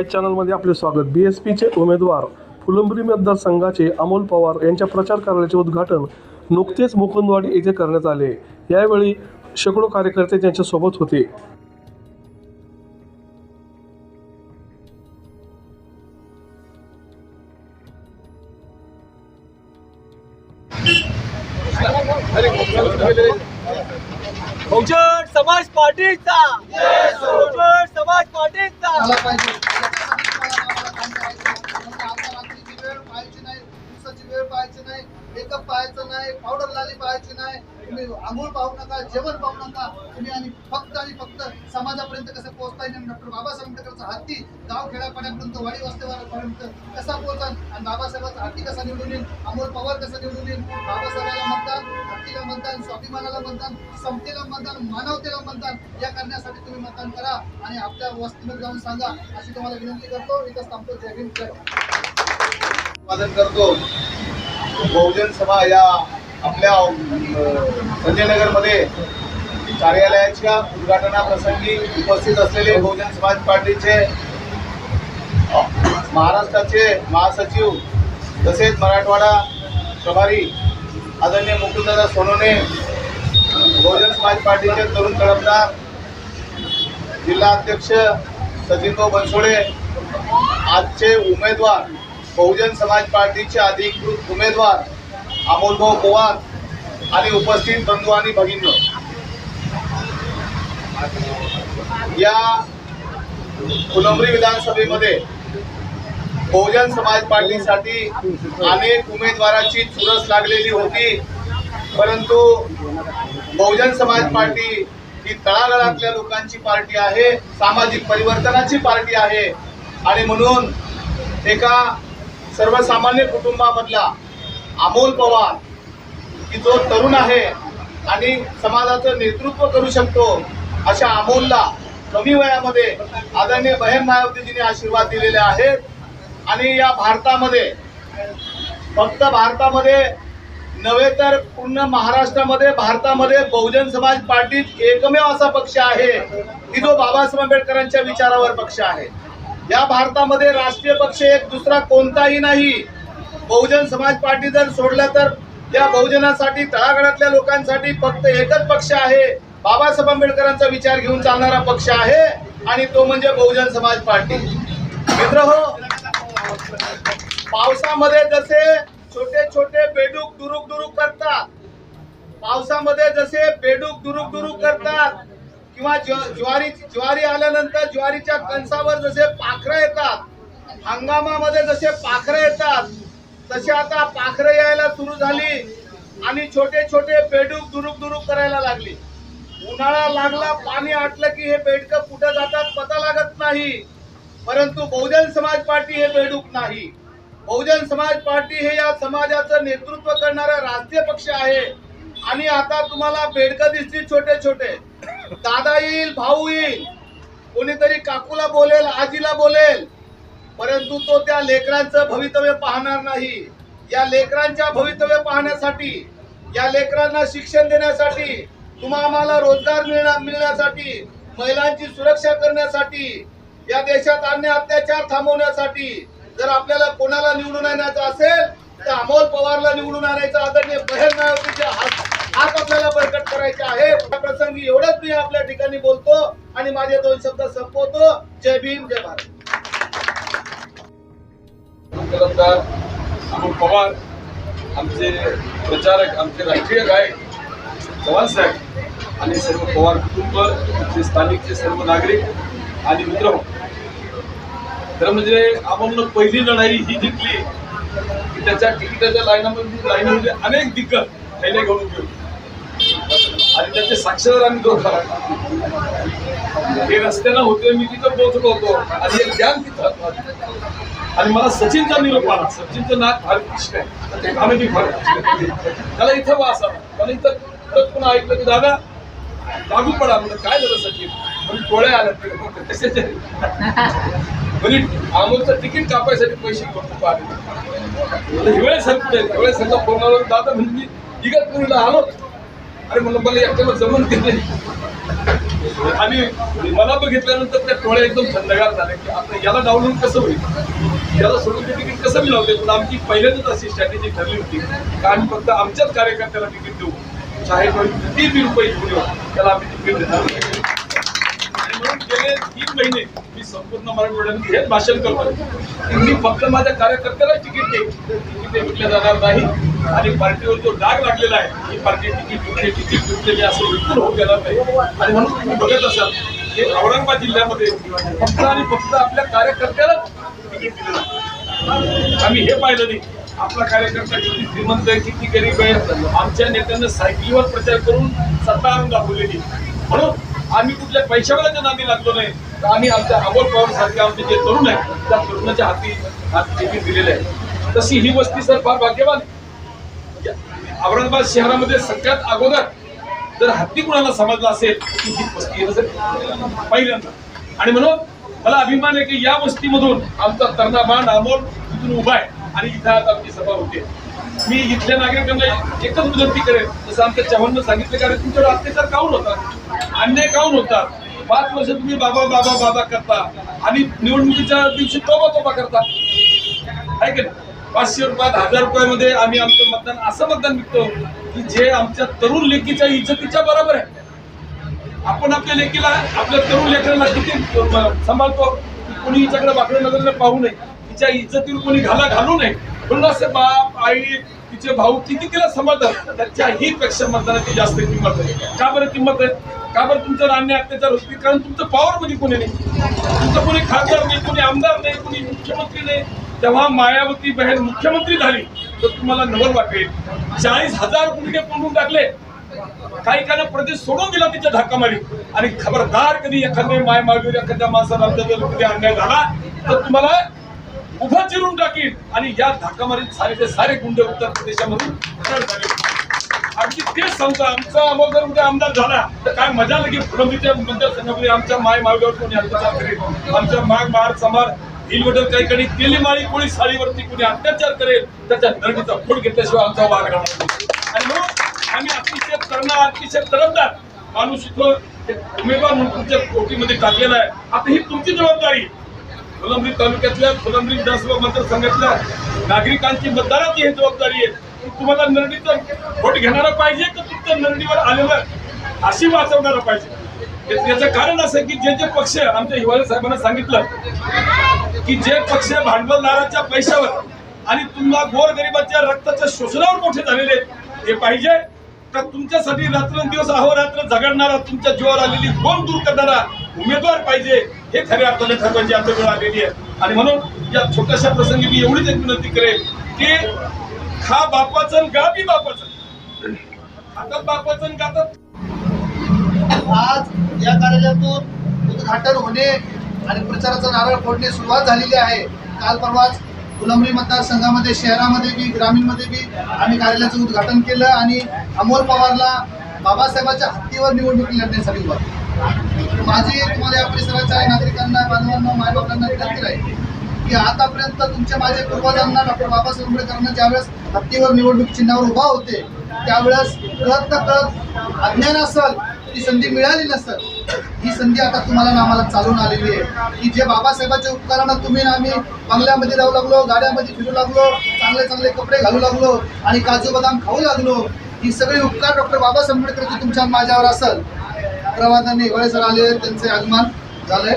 Five चॅनलमध्ये आपले स्वागत. बी एस पीचे उमेदवार फुलंब्री मतदारसंघाचे अमोल पवार यांच्या प्रचार कार्यालयाचे उद्घाटन नुकतेच मुकुंदवाडी येथे करण्यात आले. यावेळी शेकडो कार्यकर्ते त्यांच्यासोबत होते. बहुजन समाज पार्टीचा. समाज पार्टीचा झाला पाहिजे आता रात्रीची वेळ पाहायची नाही दिवसाची वेळ पाहायची नाही पाहायचं नाही पावडर लाली पाहायची नाही तुम्ही आंघोळ पाहू नका जेवण पाहू नका तुम्ही आणि फक्त आणि फक्त समाजापर्यंत कसं पोहोचता येईल? डॉक्टर बाबासाहेब आंबेडकरचा हत्ती गाव खेड्यापाड्यापर्यंत वाडी वस्तीवारापर्यंत कसा पोहोचाल? आणि बाबासाहेबांचा हत्ती कसा निवडून येईल? अमोल पवार कसा निवडून येईल? बाबासाहेबाला मतदान हत्तीला मतदान स्वाभिमानाला मतदान समतेला मतदान मानवतेला मतदान या करण्यासाठी तुम्ही मतदान करा आणि आपल्या वस्तीमध्ये जाऊन सांगा. अशी तुम्हाला विनंती करतो. इथं थांबतो जय हिंद. जय करतो. बहुजन सभा या आपल्या संजयनगरमध्ये कार्यालयाच्या उद्घाटनाप्रसंगी उपस्थित असलेले बहुजन समाज पार्टीचे महाराष्ट्राचे महासचिव तसेच मराठवाडा प्रभारी आदरणीय मुकुंददादा सोनोने बहुजन समाज पार्टीचे तरुण तडफदार जिल्हा अध्यक्ष सचिनभाऊ बनसोडे आजचे उमेदवार बहुजन समाज पार्टीचे अधिकृत उमेदवार अमोलभाऊ पवार आणि उपस्थित बंधू आणि भगिनी या फुलंबरी विधानसभेमध्ये बहुजन समाज पार्टीसाठी अनेक उमेदवाराची चुरस लागलेली होती. परंतु बहुजन समाज पार्टी ही तळागाळातल्या लोकांची पार्टी आहे सामाजिक परिवर्तनाची पार्टी आहे. आणि म्हणून एका सर्वसामान्य कुटुंबामधला अमोल पवार की जो तरुण आहे आणि समाजाचं नेतृत्व करू शकतो अशा अमोलला कमी वयामध्ये आदरणीय बहन मायावतीजींनी आशीर्वाद दिलेले आहेत. आणि या भारतामध्ये फक्त भारतामध्ये नव्हे तर पूर्ण महाराष्ट्रामध्ये भारतामध्ये बहुजन समाज पार्टीत एकमेव असा पक्ष आहे. की जो बाबासाहेब आंबेडकरांच्या विचारावर पक्ष आहे. या भारतामध्ये राष्ट्रीय पक्ष एक दुसरा कोणताही नाही. बहुजन समाज पार्टी जर सोडलं तर या बहुजनासाठी तळागाळातल्या लोकांसाठी फक्त एकच पक्ष आहे. बाबासाहेब आंबेडकरांचा विचार घेऊन चालणारा पक्ष आहे आणि तो म्हणजे बहुजन समाज पार्टी. मित्र हो पावसामध्ये जसे छोटे छोटे बेडूक दुरुक दुरुक करतात पावसामध्ये जसे बेडूक दुरुक दुरुक करतात किंवा ज्वारी ज्वारी आल्यानंतर ज्वारीच्या कणसावर जसे पाखरं येतात. हंगामामध्ये जसे पाखरं येतात तसे आता पाखरं यायला सुरू झाली आणि छोटे छोटे बेडूक दुरुक दुरुक करायला लागली. उन्हाळा लागला पाणी आटलं की हे बेडकं कुठं जातात पता लागत नाही. परंतु बहुजन समाज पार्टी हे बेडूक नाही. बहुजन समाज पार्टी हे या समाजाचं नेतृत्व करणारा राष्ट्रीय पक्ष आहे. आणि आता तुम्हाला बेडकं दिसतील छोटे छोटे. दादा येईल भाऊ येईल. कोणीतरी काकूला बोलेल आजीला बोलेल परंतु तो त्या लेकरांचं भवितव्य पाहणार नाही. या लेकरांच्या भवितव्य पाहण्यासाठी या लेकरांना शिक्षण देण्यासाठी तुम्हा आम्हाला रोजगार मिळण्या मिळण्यासाठी महिलांची सुरक्षा करण्यासाठी या देशात अन्य अत्याचार थांबवण्यासाठी जर आपल्याला कोणाला निवडून आणायचं असेल तर अमोल पवारला निवडून आणायचं आदरणीय बहेर नायक हात हात आपल्याला बळकट करायचे आहे मी एवढंच मी आपल्या ठिकाणी बोलतो आणि माझे दोन शब्द संपवतो. जय भीम जय भारत. अमोल पवार आमचे प्रचारक आमचे राष्ट्रीय गायक चव्हाण साहेब आणि सर्व पवार कुटुंब आमचे स्थानिकचे सर्व नागरिक आणि मित्र. तर म्हणजे आपण पहिली लढाई ही जिंकली. की त्याच्या तिकिटाच्या लाईनामध्ये लाईनीमध्ये अनेक दिग्गज थैले घडून घेऊ आणि त्याचे साक्षीदार आम्ही दोघं हे रस्त्यानं होते मी तिथं पोहोचलो होतो. आणि एक ज्ञान तिथं आणि मला सचिनचा निरोप आला. सचिनचं नाक फार कृष्ण आहे. ते फार त्याला इथं वास आला. मला इथं पुन्हा ऐकलं की दादा लागू पडा. म्हणजे काय झालं सचिन? म्हणजे टोळ्या आल्या. ते म्हणजे अमोलचं तिकीट कापायसाठी पैसे खूप आले म्हणजे हिवाळे सर कुठे आहेत? हिवाळे सरला फोन दादा म्हणजे मी इगतपुरीला आलो अरे म्हणलं मला एकट्याला जमून घेतले आणि मला बघितल्यानंतर त्या टोळ्या एकदम थंडगार झाल्या की आता याला डावलून कसं होईल? याला सोडून ते तिकीट कसं मिळवते पण आमची पहिल्यांदाच अशी स्ट्रॅटेजी ठरली होती की आम्ही फक्त आमच्याच कार्यकर्त्याला तिकीट देऊ. चाहे किती बी रुपये घेऊन येऊ? त्याला आम्ही तिकीट देणार गेले तीन महिने. मी संपूर्ण मराठवाड्यामध्ये हेच भाषण करतो मी फक्त माझ्या कार्यकर्त्याला तिकीट दे तिकीटे विकल्या जाणार नाही. आणि पार्टीवर जो डाग लागलेला आहे ही पार्टी तिकीट विकले तिकीट विकलेली असं बिलकुल होऊ देणार नाही. आणि म्हणून तुम्ही बघत असाल की औरंगाबाद जिल्ह्यामध्ये फक्त आणि फक्त आपल्या कार्यकर्त्याला तिकीट दिलं आम्ही हे पाहिलं नाही. आपला कार्यकर्ता किती श्रीमंत आहे किती गरीब आहे. आमच्या नेत्यांना सायकलीवर प्रचार करून सत्ता आणून दाखवलेली म्हणून आम्ही कुठल्या पैशावाल्याच्या नादी लागलो नाही. तर आम्ही आमच्या अमोल पवार सारखे आमचे जे तरुण आहेत त्या तरुणाच्या हाती हात दिलेले आहे तशी ही वस्ती सर फार भाग्यवान औरंगाबाद शहरामध्ये सगळ्यात अगोदर जर हत्ती कुणाला समजला असेल की ही वस्ती पहिल्यांदा. आणि म्हणून मला अभिमान आहे की या वस्तीमधून आमचा तरणा बाण अमोल तिथून उभा आहे आणि इथं आज आमची सभा होते. मी इथल्या नागरिकांना एकच विनंती करेन जसं आमच्या चव्हाणनं सांगितलं कारण तुमच्यावर अत्याचार काऊन होतात? अन्याय काऊन होतात? पाच वर्ष तुम्ही बाबा बाबा बाबा करता आणि निवडणुकीच्या दिवशी तोबा तोबा करता. आहे की नाही? पाचशे रुपयात हजार रुपयामध्ये आम्ही आमचं मतदान असं मतदान विकतो की जे आमच्या तरुण लेखीच्या इज्जतीच्या बरोबर आहे. आपण आपल्या लेकीला आपल्या तरुण लेखनाला किती सांभाळतो? कोणी हिच्याकडे वाकडे नजरेला पाहू नये तिच्या इज्जतीवर कोणी घाला घालू नये? म्हणून बाप आई तिचे भाऊ किती तिला समजतात त्याच्याही पेक्षा मतदानाची जास्त किंमत आहे. का बरं किंमत आहे? का बरं तुमचं अन्याय अत्याचार होती कारण तुमचं पॉवर मध्ये कोणी नाही. तुमचं कोणी खासदार नाही कोणी आमदार नाही कोणी मुख्यमंत्री नाही. तेव्हा मायावती बहीण मुख्यमंत्री झाली तर तुम्हाला नवर वाटेल. चाळीस हजार गुंडे पळून टाकले. काही काही प्रदेश सोडून दिला तिच्या धक्का मारी आणि खबरदार कधी एखाद्या माय मागीवर एखाद्या माणसाला जर कधी अन्याय झाला तर तुम्हाला उभं चिरून टाकील आणि या धाकामारीत सारे ते सारे गुंड उत्तर प्रदेशामधून झाले. अगदी तेच सांगतो आमचा अमोल जर उद्या आमदार झाला तर काय मजा लागेल फुलंबीच्या मतदारसंघामध्ये आमच्या माय मावल्यावर कोणी अत्याचार करेल आमच्या माग मार समार हिलवटर काही कडे तेली माळी कोळी साडीवरती कोणी अत्याचार करेल त्याच्या नरडीचा फूट घेतल्याशिवाय आमचा वार राहणार आणि म्हणून आम्ही अतिशय तरणा अतिशय तरफदार माणूस इथं उमेदवार म्हणून तुमच्या कोटीमध्ये टाकलेला आहे. आता ही तुमची जबाबदारी. फुलंब्री तालुक्यातल्या फुलंब्री विधानसभा मतदारसंघातल्या नागरिकांची मतदाराची ही जबाबदारी आहे. तुम्हाला नरडीचं वोट घेणारा पाहिजे का तुमचं नरडीवर आलेलं अशी वाचवणारा पाहिजे? याचं- कारण असं की जे जे पक्ष आमच्या हिवाळे साहेबांना सांगितलं की जे पक्ष भांडवलदाराच्या पैशावर आणि तुम्हाला गोरगरिबाच्या रक्ताच्या शोषणावर मोठे झालेले हे पाहिजे. का तुमच्यासाठी रात्रंदिवस अहोरात्र झगडणारा तुमच्या जीवावर आलेली कोण दूर करणारा उमेदवार पाहिजे हे खऱ्या अर्थाने ठरवायची आता वेळ आलेली आहे. आणि म्हणून या छोट्याशा प्रसंगी मी एवढीच एक विनंती करेल की खा बापाचं गा बी बापाचं. हातात बापाचं गातात. आज या कार्यालयातून उद्घाटन होणे आणि प्रचाराचा नारळ फोडणे सुरुवात झालेली आहे. काल परवाच फुलंबरी मतदारसंघामध्ये शहरामध्ये बी ग्रामीणमध्ये बी आम्ही कार्यालयाचं उद्घाटन केलं आणि अमोल पवारला बाबासाहेबांच्या हत्तीवर निवडणूक लढण्यासाठी उभा माझी तुम्हाला या परिसराच्या नागरिकांना बांधवांना मायबापांना विनंती राहील की आतापर्यंत तुमच्या माझ्या पूर्वजांना डॉक्टर बाबासाहेब आंबेडकरांना ज्यावेळेस हत्तीवर निवडणूक चिन्हावर उभा होते त्यावेळेस कळत न कळत अज्ञान असल ती संधी मिळाली नसत ही संधी आता तुम्हाला ना आम्हाला चालून आलेली आहे. की जे बाबासाहेबांच्या उपकारानं तुम्ही आम्ही बंगल्यामध्ये राहू लागलो गाड्यामध्ये फिरू लागलो चांगले चांगले कपडे घालू लागलो आणि काजू बदाम खाऊ लागलो ही सगळी उपकार डॉक्टर बाबासाहेब आंबेडकरचे तुमच्या माझ्यावर असल. प्रवादांनी हिवाळे सर आले त्यांचे आगमन झालंय.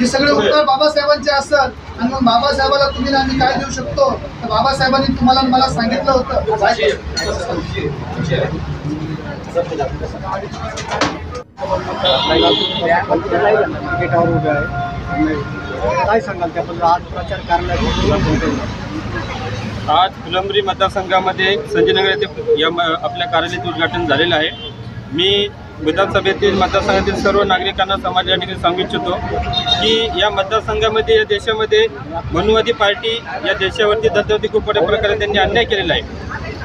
हे सगळे उपकार बाबासाहेबांचे असतात. आणि मग बाबासाहेबाला तुम्ही आम्ही काय देऊ शकतो? तर बाबासाहेबांनी तुम्हाला मला सांगितलं होतं. काय सांगाल त्याबद्दल आज प्रचार कार्यालयात आज फुलंब्री मतदारसंघामध्ये संजयनगर येथे या आपल्या कार्यालयाचे उद्घाटन झालेलं आहे. मी विधानसभेतील मतदारसंघातील सर्व नागरिकांना समाज या ठिकाणी सांगू इच्छितो की या मतदारसंघामध्ये या देशामध्ये मनुवादी पार्टी या देशावरती दत्तवती खूप मोठ्या प्रकारे त्यांनी अन्याय केलेला आहे.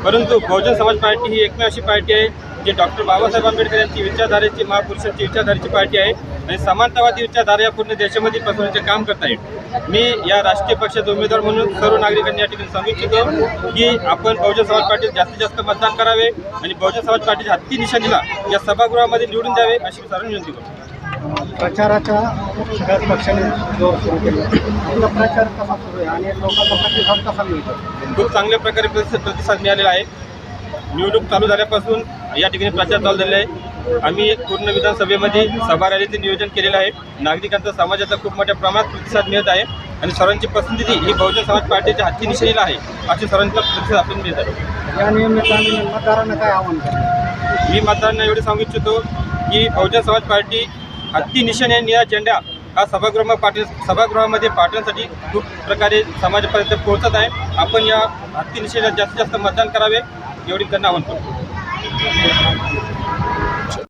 परंतु बहुजन समाज पार्टी ही एकमेव अशी पार्टी आहे जी डॉक्टर बाबासाहेब आंबेडकर यांची विचारधारेची महापुरुषांची विचारधारेची पार्टी आहे. आणि समानतावादी विचारधारा या पूर्ण देशामध्ये पसरवण्याचे काम करत आहे मी या राष्ट्रीय पक्षाचे उमेदवार म्हणून सर्व नागरिकांनी या ठिकाणी सांगू इच्छितो की आपण बहुजन समाज पार्टीत जास्तीत जास्त मतदान करावे आणि बहुजन समाज पार्टीच्या हत्ती निशाणीला या सभागृहामध्ये निवडून द्यावे अशी मी सर्वांनी विनंती करतो. प्रचाराचा सगळ्याच पक्षाने जोर सुरू केला. आपला प्रचार कसा सुरू आहे आणि लोकांचा प्रतिसाद कसा मिळतो? खूप चांगल्या प्रकारे प्रतिसाद मिळालेला आहे. निवडणूक चालू झाल्यापासून या ठिकाणी प्रचार चालू झालेला आहे. आम्ही पूर्ण विधानसभेमध्ये सभा रॅलीचे नियोजन केलेलं आहे. नागरिकांचा समाजाचा खूप मोठ्या प्रमाणात प्रतिसाद मिळत आहे आणि सर्वांची पसंती ही बहुजन समाज पार्टीच्या हाती निशाणीला आहे. अशी सर्वांचा प्रतिसाद आपण मिळत आहे. या निमित्ताने मतदारांना काय आव्हान करा मी मतदारांना एवढे सांगू इच्छितो की बहुजन समाज पार्टी हत्ती निशाणे आणि निळा झेंडा हा सभागृह पाठी सभागृहामध्ये पाठवण्यासाठी खूप प्रकारे समाजापर्यंत पोहोचत आहे. आपण या हत्ती निशाण्याला जास्तीत जास्त मतदान करावे एवढी त्यांना आवाहन करतो.